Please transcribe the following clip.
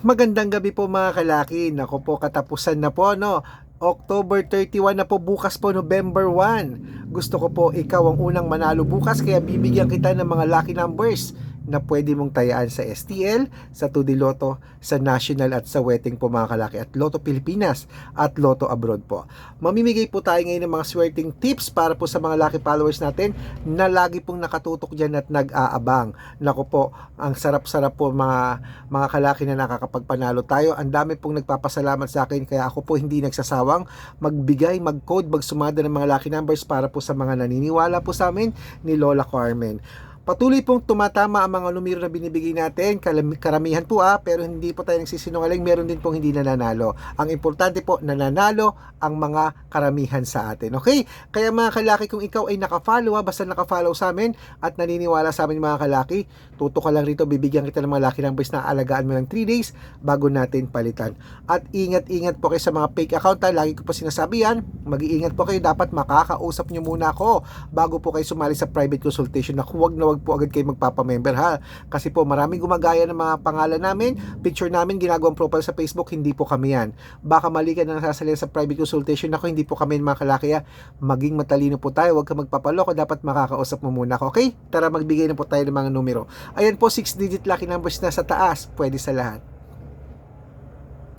Magandang gabi po mga kalaki. Nako po, katapusan na po, no? October 31 na po, bukas po, November 1. Gusto ko po ikaw ang unang manalo bukas, kaya bibigyan kita ng mga lucky numbers na pwede mong tayaan sa STL, sa 2D Lotto, sa National at sa Wedding po mga kalaki at Lotto Pilipinas at Lotto Abroad po. Mamimigay po tayo ngayon ng mga swerting tips para po sa mga lucky followers natin na lagi pong nakatutok dyan at nag-aabang. Nako po, ang sarap-sarap po mga mga kalaki na nakakapagpanalo tayo. Ang dami pong nagpapasalamat sa akin kaya ako po hindi nagsasawang magbigay, mag-code, magsumada ng mga lucky numbers para po sa mga naniniwala po sa amin ni Lola Carmen. Patuloy pong tumatama ang mga numero na binibigay natin, karamihan po ah, pero hindi po tayo nagsisinungaling, meron din pong hindi nananalo. Ang importante po, nananalo ang mga karamihan sa atin, okay? Kaya mga kalaki, kung ikaw ay nakafollow ah, basta nakafollow sa amin at naniniwala sa amin mga kalaki, tuto ka lang rito, bibigyan kita ng mga lucky numbers na alagaan mo ng 3 days bago natin palitan. At ingat-ingat po kayo sa mga fake account, ah. lagi ko po sinasabi yan, mag-iingat po kayo, dapat makakausap nyo muna ako bago po kayo sumali sa private consultation na huwag na huwag po agad kayo magpapamember ha. Kasi po maraming gumagaya ng mga pangalan namin, picture namin, ginagawang profile sa Facebook, hindi po kami yan. Baka mali ka na nasasalin sa private consultation ako, hindi po kami mga kalaki ha. Maging matalino po tayo, huwag ka magpapaloko, dapat makakausap mo muna ako, okay? Tara magbigay na po tayo ng mga numero. Ayan po, 6 digit lucky numbers na sa taas, pwede sa lahat.